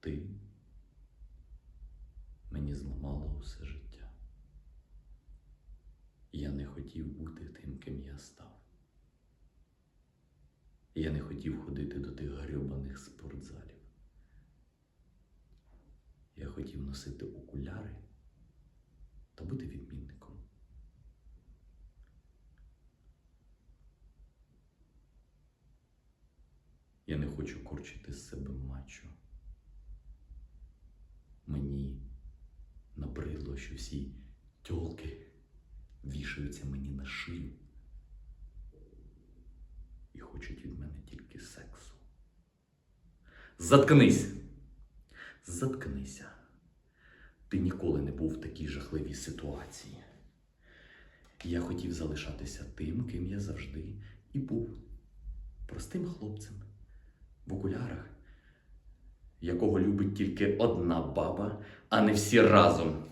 Ти мені зламала усе життя. Я не хотів бути тим, ким я став. Я не хотів ходити до тих грьобаних спортзалів. Я хотів носити окуляри та бути відмінником. Я не хочу корчити з себе мачо. Мені набридло, що всі тьолки вішаються мені на шию і хочуть від мене тільки сексу. Заткнись! Заткнися. Ти ніколи не був в такій жахливій ситуації. Я хотів залишатися тим, ким я завжди і був. Простим хлопцем в окулярах, якого любить тільки одна баба, а не всі разом.